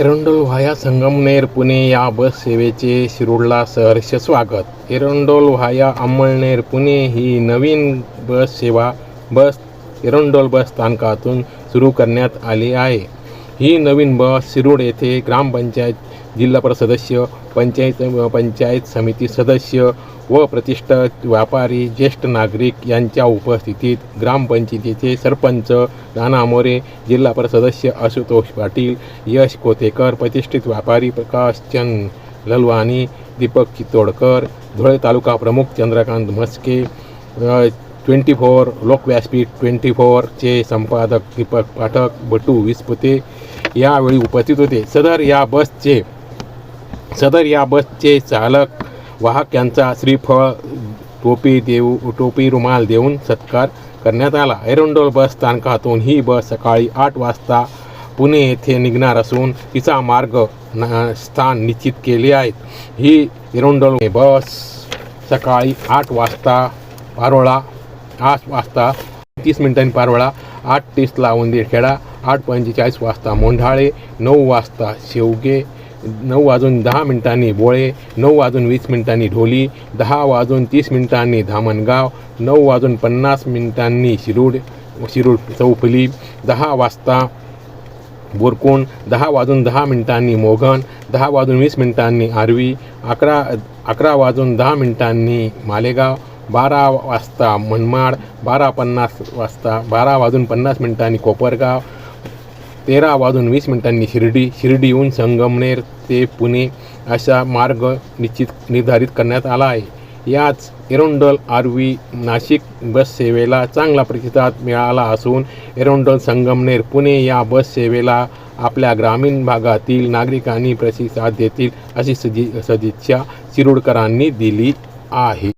Erandol via Sangamner Pune या बस सेवेचे शिरोडला सहर्ष स्वागत. एरंडोल व्हाया अंमळनेर पुणे ही नवीन बस सेवा बस एरंडोल बस स्थानकातून सुरू करण्यात आली आहे. ही नवीन बस शिरोड येथे ग्रामपंचायत जिल्हा परिषद सदस्य पंचायत पंचायत समिती सदस्य व प्रतिष्ठित व्यापारी ज्येष्ठ नागरिक यांच्या उपस्थितीत ग्रामपंचायतीचे सरपंच नाना मोरे जिल्हा परिषद सदस्य आशुतोष पाटील यश कोतेकर प्रतिष्ठित व्यापारी प्रकाशचंद ललवाणी दीपक चितोडकर धुळे तालुका प्रमुख Chandrakant Mhaske twenty four Lokvyaspeeth twenty फोरचे संपादक दीपक पाठक बटू विस्पुते यावेळी उपस्थित होते. सदर या बसचे सदर या बसचे चालक वाहक यांचा श्रीफळ टोपी देऊ टोपी रुमाल देऊन सत्कार करण्यात आला. एरंडोल बस स्थानकातून ही बस सकाळी आठ वाजता पुणे येथे निघणार असून तिचा मार्ग न- स्थान निश्चित केले आहेत. ही एरंडोल बस सकाळी आठ वाजता पारोळा आठ वाजता तीस मिनिटांनी पारोळा आठ तीसला उंदीरखेडा आठ पंचेचाळीस वाजता मोंढाळे नऊ वाजता शेवगे नऊ वाजून दहा मिनिटांनी बोळे नऊ वाजून वीस मिनिटांनी ढोली दहा वाजून तीस मिनिटांनी धामणगाव नऊ वाजून पन्नास मिनिटांनी शिरूड शिरूड चौफुली दहा वाजता बोरकोण दहा वाजून दहा मिनिटांनी मोघन दहा वाजून वीस मिनिटांनी आरवी अकरा अकरा वाजून दहा मिनिटांनी मालेगाव बारा वाजता मनमाड बारा पन्नास वाजता बारा वाजून पन्नास मिनिटांनी कोपरगाव तेरा वाजून वीस मिनिटांनी शिर्डी शिर्डीहून संगमनेर ते पुणे असा मार्ग निश्चित निर्धारित करण्यात आला आहे. याच एरोंडल आरवी नाशिक बस सेवेला चांगला प्रतिसाद मिळाला असून एरोंडल संगमनेर पुणे या बस सेवेला आपल्या ग्रामीण भागातील नागरिकांनी प्रतिसाद देतील अशी सदि सदिच्छा शिरूडकरांनी दिली आहे.